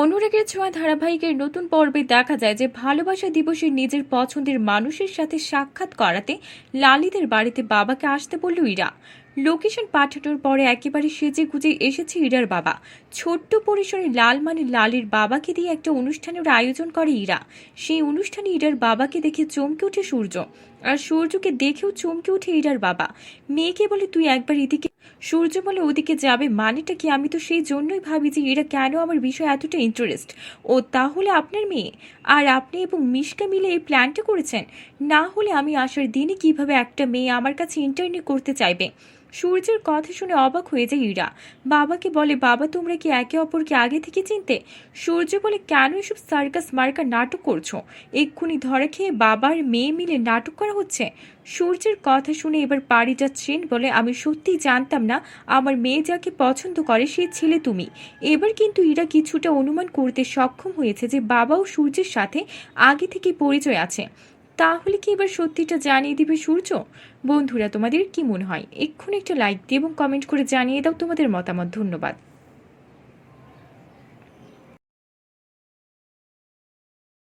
অনুরাগের ছোঁয়া ধারাবাহিকের নতুন পর্বে দেখা যায় যে ভালোবাসা দিবসে নিজের পছন্দের মানুষের সাথে সাক্ষাৎ করাতে লালিদের বাড়িতে বাবাকে আসতে বলল ইরা। লোকেশন পাঠানোর পরে একেবারে সেজে গুজে এসেছে ইরার বাবা। ছোট্ট পরিসরে লাল মানে লালির বাবাকে দিয়ে একটা অনুষ্ঠানের আয়োজন করে ইরা। সেই অনুষ্ঠানে ইরার বাবাকে দেখে চমকে ওঠে সূর্য। আর সূর্যকে দেখেও চমকে উঠে ইরার বাবা। মেয়েকে বলে, তুই একবার এদিকে সূর্য বলে, ওদিকে যাবে মানেটা কি? আমি তো সেই জন্যই ভাবি যে এরা কেন আমার বিষয়ে এতটা ইন্টারেস্ট ও তাহলে আপনার মেয়ে? আর আপনি এবং মিশকা মিলে এই প্ল্যানটা করেছেন? না হলে আমি আসার দিনে কীভাবে একটা মেয়ে আমার কাছে ইন্টারনি করতে চাইবে? সূর্যের কথা শুনে অবাক হয়ে যায় ইরা। বাবাকে বলে, বাবা, তোমরা কি একে অপরকে আগে থেকে চিনতে? সূর্য বলে, কেন এসব সার্কাস মার্কা নাটক করছ? এক্ষুনি ধরা খেয়ে বাবার মেয়ে মিলে নাটক করা হচ্ছে? সূর্যের কথা শুনে এবার পাড়ি যাচ্ছেন বলে, আমি সত্যিই জানতাম না, আমার মেয়ে যাকে পছন্দ করে সে ছেলে তুমি। এবার কিন্তু ইরা কিছুটা অনুমান করতে সক্ষম হয়েছে যে বাবা ও সূর্যের সাথে আগে থেকে পরিচয় আছে। তাহলে কি এবার সত্যিটা জানিয়ে দিবে সূর্য? বন্ধুরা, তোমাদের কি মনে হয়? এক্ষুনি একটা লাইক দিয়ে এবং কমেন্ট করে জানিয়ে দাও তোমাদের মতামত। ধন্যবাদ।